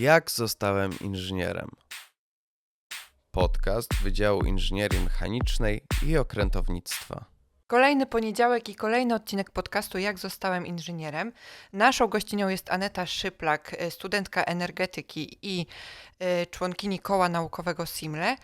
Jak zostałem inżynierem? Podcast Wydziału Inżynierii Mechanicznej i Okrętownictwa. Kolejny poniedziałek i kolejny odcinek podcastu Jak zostałem inżynierem. Naszą gościnią jest Aneta Szyplak, e, studentka energetyki i e, członkini koła naukowego SIMLE.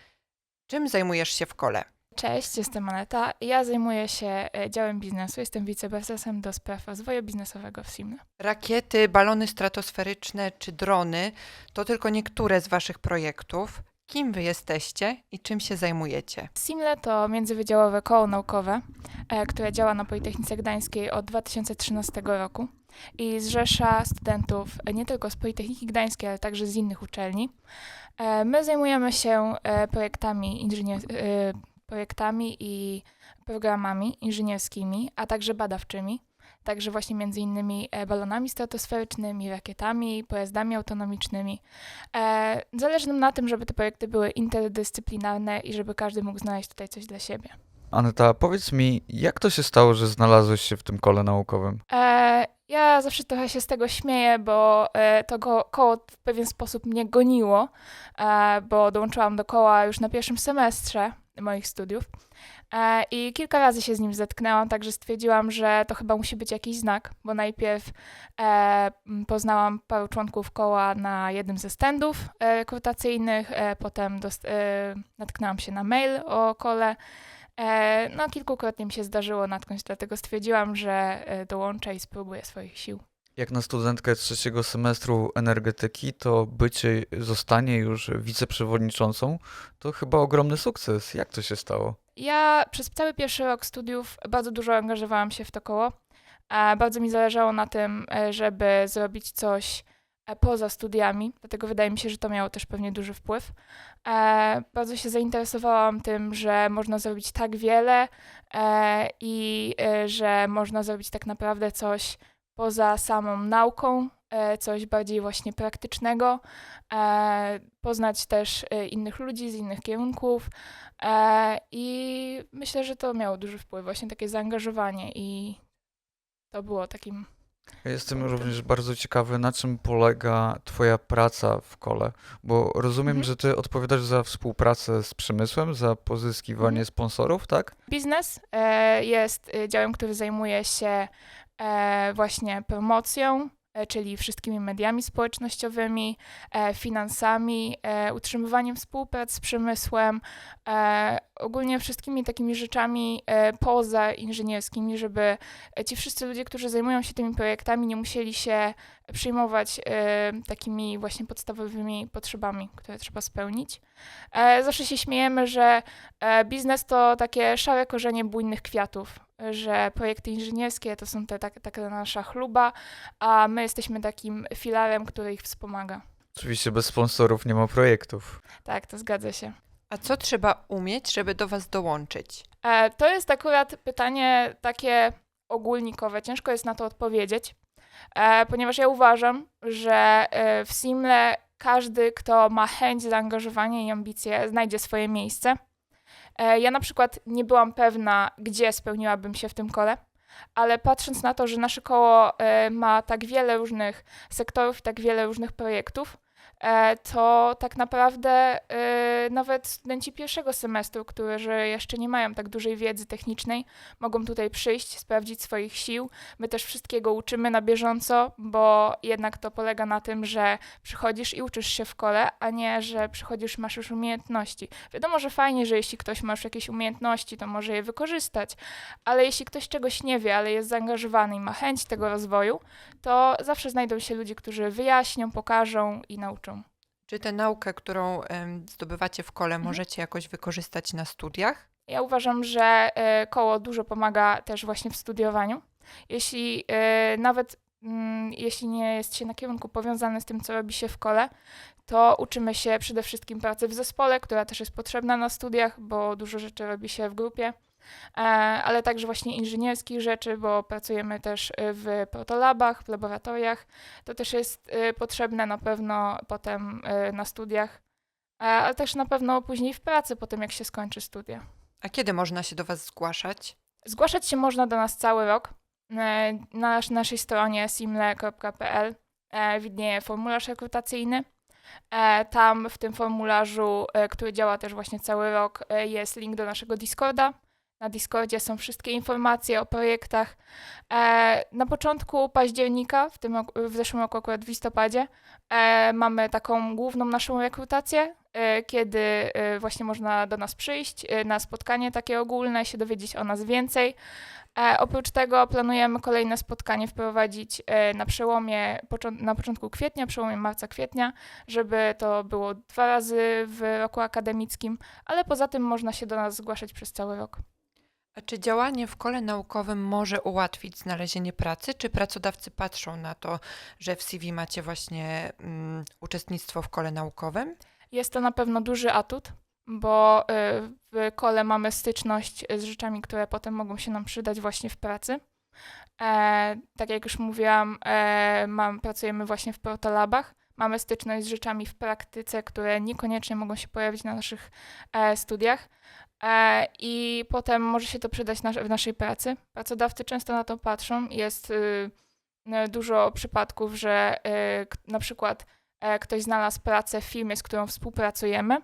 Czym zajmujesz się w kole? Cześć, jestem Aneta. Ja zajmuję się e, działem biznesu. Jestem wiceprezesem do spraw rozwoju biznesowego w Simle. Rakiety, balony stratosferyczne czy drony to tylko niektóre z Waszych projektów. Kim Wy jesteście i czym się zajmujecie? Simle to międzywydziałowe koło naukowe, e, które działa na Politechnice Gdańskiej od 2013 roku i zrzesza studentów e, nie tylko z Politechniki Gdańskiej, ale także z innych uczelni. My zajmujemy się projektami, inżynier- projektami i programami inżynierskimi, a także badawczymi. Także właśnie między innymi e, balonami stratosferycznymi, rakietami, pojazdami autonomicznymi. E, Zależy nam na tym, żeby te projekty były interdyscyplinarne i żeby każdy mógł znaleźć tutaj coś dla siebie. Aneta, powiedz mi, jak to się stało, że znalazłeś się w tym kole naukowym? E, ja zawsze trochę się z tego śmieję, bo e, to go, koło w pewien sposób mnie goniło, e, bo dołączyłam do koła już na pierwszym semestrze moich studiów e, i kilka razy się z nim zetknęłam, także stwierdziłam, że to chyba musi być jakiś znak, bo najpierw e, poznałam paru członków koła na jednym ze standów e, rekrutacyjnych, potem natknęłam się na mail o kole, no, kilkukrotnie mi się zdarzyło natknąć, dlatego stwierdziłam, że dołączę i spróbuję swoich sił. Jak na studentkę trzeciego semestru energetyki, to bycie, zostanie już wiceprzewodniczącą, to chyba ogromny sukces. Jak to się stało? Ja przez cały pierwszy rok studiów bardzo dużo angażowałam się w to koło. Bardzo mi zależało na tym, e, żeby zrobić coś e, poza studiami, dlatego wydaje mi się, że to miało też pewnie duży wpływ. E, Bardzo się zainteresowałam tym, że można zrobić tak wiele i że można zrobić tak naprawdę coś poza samą nauką, e, coś bardziej właśnie praktycznego, e, poznać też e, innych ludzi z innych kierunków. I myślę, że to miało duży wpływ, właśnie takie zaangażowanie i to było takim. Ja Jestem Punktem. również bardzo ciekawy, na czym polega Twoja praca w kole, bo rozumiem, Mhm. że Ty odpowiadasz za współpracę z przemysłem, za pozyskiwanie Mhm. sponsorów, tak? Biznes jest działem, który zajmuje się właśnie promocją, e, czyli wszystkimi mediami społecznościowymi, e, finansami, e, utrzymywaniem współprac z przemysłem, e, ogólnie wszystkimi takimi rzeczami e, poza inżynierskimi, żeby e, ci wszyscy ludzie, którzy zajmują się tymi projektami, nie musieli się przyjmować e, takimi właśnie podstawowymi potrzebami, które trzeba spełnić. E, zawsze się śmiejemy, że E, Biznes to takie szare korzenie bujnych kwiatów, że projekty inżynierskie to są te, tak, taka nasza chluba, a my jesteśmy takim filarem, który ich wspomaga. Oczywiście bez sponsorów nie ma projektów. Tak, to zgadza się. A co trzeba umieć, żeby do Was dołączyć? E, To jest akurat pytanie takie ogólnikowe, ciężko jest na to odpowiedzieć, e, ponieważ ja uważam, że e, w Simle każdy, kto ma chęć, zaangażowanie i ambicje, znajdzie swoje miejsce. E, Ja na przykład nie byłam pewna, gdzie spełniłabym się w tym kole, ale patrząc na to, że nasze koło e, ma tak wiele różnych sektorów tak wiele różnych projektów, to tak naprawdę e, nawet studenci pierwszego semestru, którzy jeszcze nie mają tak dużej wiedzy technicznej, mogą tutaj przyjść, sprawdzić swoich sił. My też wszystkiego uczymy na bieżąco, bo jednak to polega na tym, że przychodzisz i uczysz się w kole, a nie, że przychodzisz, masz już umiejętności. Wiadomo, że fajnie, że jeśli ktoś ma już jakieś umiejętności, to może je wykorzystać, ale jeśli ktoś czegoś nie wie, ale jest zaangażowany i ma chęć tego rozwoju, to zawsze znajdą się ludzie, którzy wyjaśnią, pokażą i nauczą. Czy tę naukę, którą zdobywacie w kole, możecie jakoś wykorzystać na studiach? Ja uważam, że e, koło dużo pomaga też właśnie w studiowaniu. Jeśli e, nawet mm, jeśli nie jest się na kierunku powiązany z tym, co robi się w kole, to uczymy się przede wszystkim pracy w zespole, która też jest potrzebna na studiach, bo dużo rzeczy robi się w grupie. E, ale także właśnie inżynierskich rzeczy, bo pracujemy też e, w protolabach, w laboratoriach. To też jest e, potrzebne na pewno potem e, na studiach, e, ale też na pewno później w pracy, po tym jak się skończy studia. A kiedy można się do Was zgłaszać? Zgłaszać się można do nas cały rok. E, Na nasz- naszej stronie simle.pl widnieje formularz rekrutacyjny. Tam w tym formularzu, który działa też właśnie cały rok, jest link do naszego Discorda. Na Discordzie są wszystkie informacje o projektach. E, na początku października, w, tym w zeszłym roku akurat w listopadzie, e, mamy taką główną naszą rekrutację, e, kiedy e, właśnie można do nas przyjść e, na spotkanie takie ogólne, się dowiedzieć o nas więcej. E, oprócz tego planujemy kolejne spotkanie wprowadzić e, na przełomie, na początku kwietnia, przełomie marca-kwietnia, żeby to było dwa razy w roku akademickim, ale poza tym można się do nas zgłaszać przez cały rok. A czy działanie w kole naukowym może ułatwić znalezienie pracy? Czy pracodawcy patrzą na to, że w CV macie właśnie mm, uczestnictwo w kole naukowym? Jest to na pewno duży atut, bo y, w kole mamy styczność z rzeczami, które potem mogą się nam przydać właśnie w pracy. E, tak jak już mówiłam, e, mam, pracujemy właśnie w protolabach. Mamy styczność z rzeczami w praktyce, które niekoniecznie mogą się pojawić na naszych e, studiach. E, I potem może się to przydać w naszej pracy. Pracodawcy często na to patrzą. Jest y, y, dużo przypadków, że y, na przykład e, ktoś znalazł pracę w firmie, z którą współpracujemy.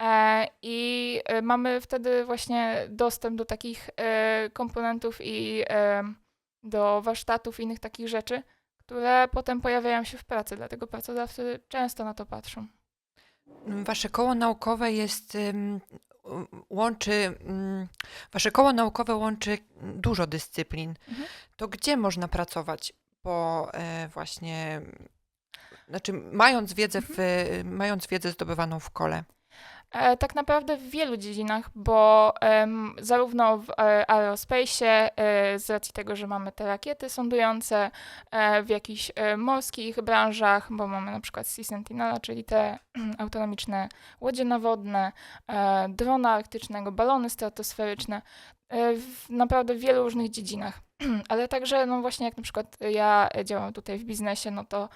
E, I e, mamy wtedy właśnie dostęp do takich komponentów i do warsztatów innych takich rzeczy, które potem pojawiają się w pracy, dlatego pracodawcy często na to patrzą. Wasze koło naukowe jest, łączy, ym, wasze koło naukowe łączy dużo dyscyplin. Mhm. To gdzie można pracować po e, właśnie, znaczy mając wiedzę, w, mając wiedzę zdobywaną w kole? E, tak naprawdę w wielu dziedzinach, bo em, zarówno w e, aerospace, e, z racji tego, że mamy te rakiety sądujące, e, w jakichś morskich branżach, bo mamy na przykład Sea Sentinela, czyli te autonomiczne łodzie nawodne, drona arktycznego, balony stratosferyczne, w naprawdę wielu różnych dziedzinach. Ale także, no właśnie jak na przykład ja działam tutaj w biznesie, no to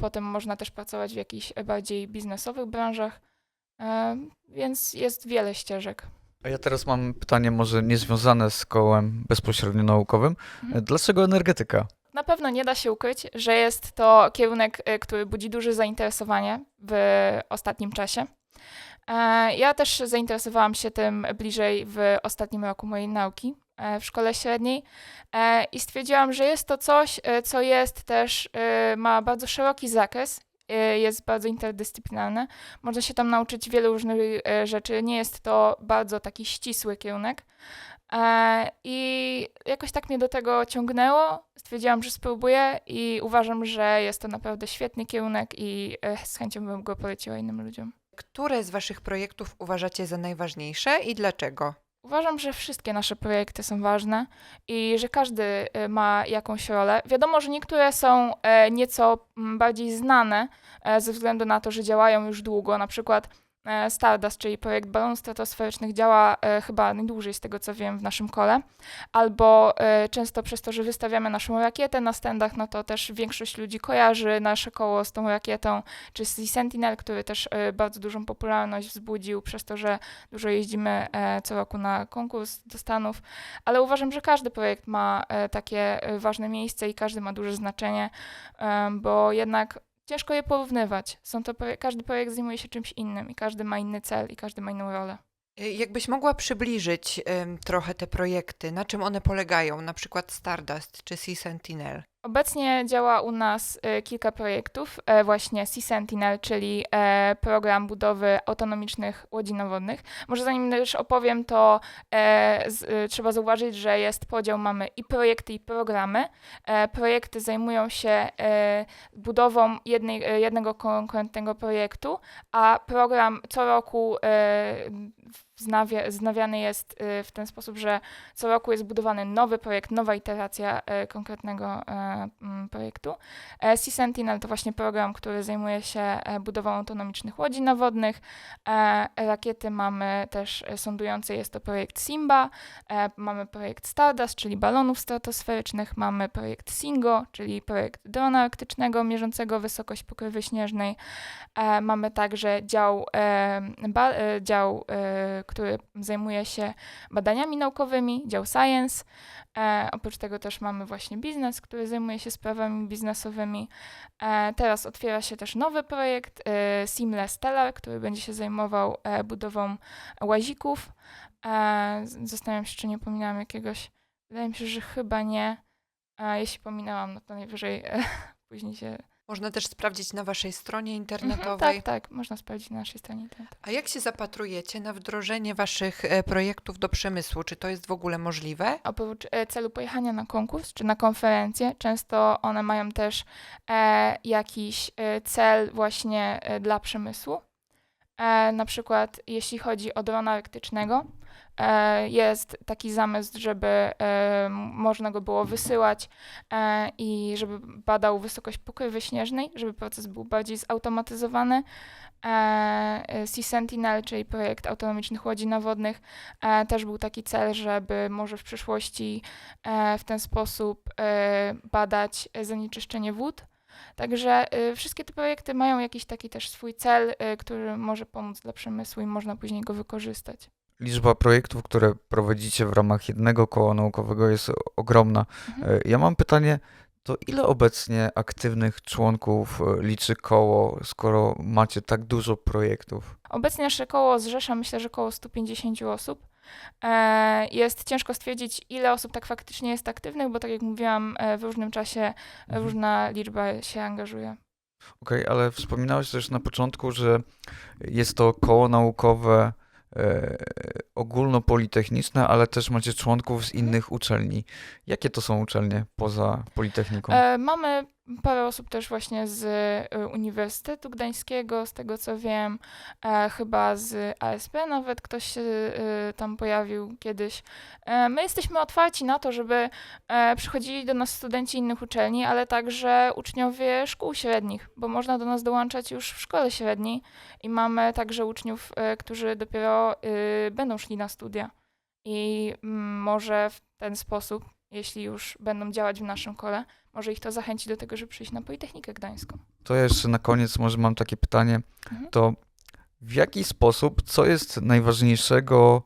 potem można też pracować w jakichś bardziej biznesowych branżach. E, Więc jest wiele ścieżek. A ja teraz mam pytanie może niezwiązane z kołem bezpośrednio naukowym. Mhm. Dlaczego energetyka? Na pewno nie da się ukryć, że jest to kierunek, e, który budzi duże zainteresowanie w ostatnim czasie. E, Ja też zainteresowałam się tym bliżej w ostatnim roku mojej nauki e, w szkole średniej e, i stwierdziłam, że jest to coś, e, co jest też, e, ma bardzo szeroki zakres, jest bardzo interdyscyplinarne. Można się tam nauczyć wielu różnych e, rzeczy. Nie jest to bardzo taki ścisły kierunek. E, I jakoś tak mnie do tego ciągnęło. Stwierdziłam, że spróbuję i uważam, że jest to naprawdę świetny kierunek i e, z chęcią bym go poleciła innym ludziom. Które z waszych projektów uważacie za najważniejsze i dlaczego? Uważam, że wszystkie nasze projekty są ważne i że każdy e, ma jakąś rolę. Wiadomo, że niektóre są e, nieco mm, bardziej znane e, ze względu na to, że działają już długo. Na przykład Stardust, czyli projekt balonów stratosferycznych, działa e, chyba najdłużej z tego co wiem w naszym kole. Albo e, często przez to, że wystawiamy naszą rakietę na standach, no to też większość ludzi kojarzy nasze koło z tą rakietą, czy Sea Sentinel, który też e, bardzo dużą popularność wzbudził przez to, że dużo jeździmy e, co roku na konkurs do Stanów, ale uważam, że każdy projekt ma e, takie e, ważne miejsce i każdy ma duże znaczenie, bo jednak ciężko je porównywać. Są to każdy projekt zajmuje się czymś innym i każdy ma inny cel i każdy ma inną rolę. Y, Jakbyś mogła przybliżyć ym, trochę te projekty, na czym one polegają, na przykład Stardust czy Sea Sentinel? Obecnie działa u nas e, kilka projektów, e, właśnie Sea Sentinel, czyli e, program budowy autonomicznych łodzi nawodnych. Może zanim też opowiem, to trzeba zauważyć, że jest podział, mamy i projekty, i programy. Projekty zajmują się budową jednej, jednego konkretnego projektu, a program co roku wznawia, wznawiany jest e, w ten sposób, że co roku jest budowany nowy projekt, nowa iteracja e, konkretnego e, mm, projektu. Sea Sentinel to właśnie program, który zajmuje się e, budową autonomicznych łodzi nawodnych. E, rakiety mamy też e, sądujące, jest to projekt Simba, mamy projekt Stardust, czyli balonów stratosferycznych, mamy projekt Singo, czyli projekt drona arktycznego mierzącego wysokość pokrywy śnieżnej. Mamy także dział, dział który zajmuje się badaniami naukowymi, dział Science. E, oprócz tego też mamy właśnie biznes, który zajmuje się sprawami biznesowymi. E, teraz otwiera się też nowy projekt e, Seamless Stellar, który będzie się zajmował e, budową łazików. E, zastanawiam się, czy nie pominęłam jakiegoś. Wydaje mi się, że chyba nie. A jeśli pominęłam, no to najwyżej e, później się. Można też sprawdzić na waszej stronie Mhm, internetowej. tak, tak, można sprawdzić na naszej stronie internetowej. A jak się zapatrujecie na wdrożenie waszych e, projektów do przemysłu? Czy to jest w ogóle możliwe? Oprócz e, celu pojechania na konkurs czy na konferencję, często one mają też e, jakiś cel właśnie dla przemysłu. E, na przykład jeśli chodzi o drona arktycznego, e, jest taki zamysł, żeby e, można go było wysyłać e, i żeby badał wysokość pokrywy śnieżnej, żeby proces był bardziej zautomatyzowany. E, Sea Sentinel, czyli projekt autonomicznych łodzi nawodnych, e, też był taki cel, żeby może w przyszłości e, w ten sposób e, badać zanieczyszczenie wód. Także e, wszystkie te projekty mają jakiś taki też swój cel, e, który może pomóc dla przemysłu i można później go wykorzystać. Liczba projektów, które prowadzicie w ramach jednego koła naukowego jest ogromna. Mhm. E, Ja mam pytanie, to ile obecnie aktywnych członków liczy koło, skoro macie tak dużo projektów? Obecnie nasze koło zrzesza myślę, że około 150 osób. E, Jest ciężko stwierdzić, ile osób tak faktycznie jest aktywnych, bo tak jak mówiłam, e, w różnym czasie e, Mhm. różna liczba się angażuje. Okej, ale wspominałeś też na początku, że jest to koło naukowe e, ogólnopolitechniczne, ale też macie członków z Mhm. innych uczelni. Jakie to są uczelnie poza Politechniką? E, Mamy parę osób też właśnie z e, Uniwersytetu Gdańskiego, z tego co wiem, e, chyba z ASP nawet ktoś się e, tam pojawił kiedyś. E, My jesteśmy otwarci na to, żeby e, przychodzili do nas studenci innych uczelni, ale także uczniowie szkół średnich, bo można do nas dołączać już w szkole średniej i mamy także uczniów, e, którzy dopiero e, będą szli na studia. I mm, może w ten sposób, jeśli już będą działać w naszym kole, może ich to zachęci do tego, żeby przyjść na Politechnikę Gdańską. To jeszcze na koniec może mam takie pytanie, Mhm. to w jaki sposób, co jest najważniejszego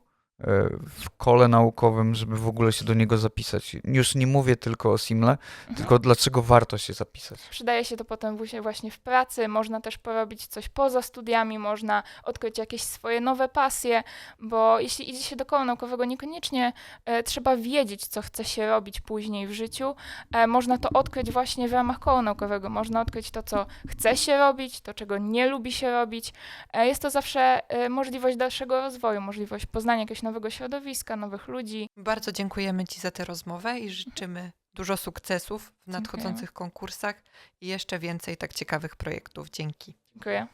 w kole naukowym, żeby w ogóle się do niego zapisać? Już nie mówię tylko o Simle, Mhm. tylko dlaczego warto się zapisać? Przydaje się to potem właśnie- w pracy, można też porobić coś poza studiami, można odkryć jakieś swoje nowe pasje, bo jeśli idzie się do koła naukowego, niekoniecznie e, trzeba wiedzieć, co chce się robić później w życiu. E, można to odkryć właśnie w ramach koła naukowego. Można odkryć to, co chce się robić, to, czego nie lubi się robić. E, jest to zawsze możliwość dalszego rozwoju, możliwość poznania jakiegoś nowego środowiska, nowych ludzi. Bardzo dziękujemy ci za tę rozmowę i życzymy dużo sukcesów w nadchodzących konkursach i jeszcze więcej tak ciekawych projektów. Dzięki. Dziękuję.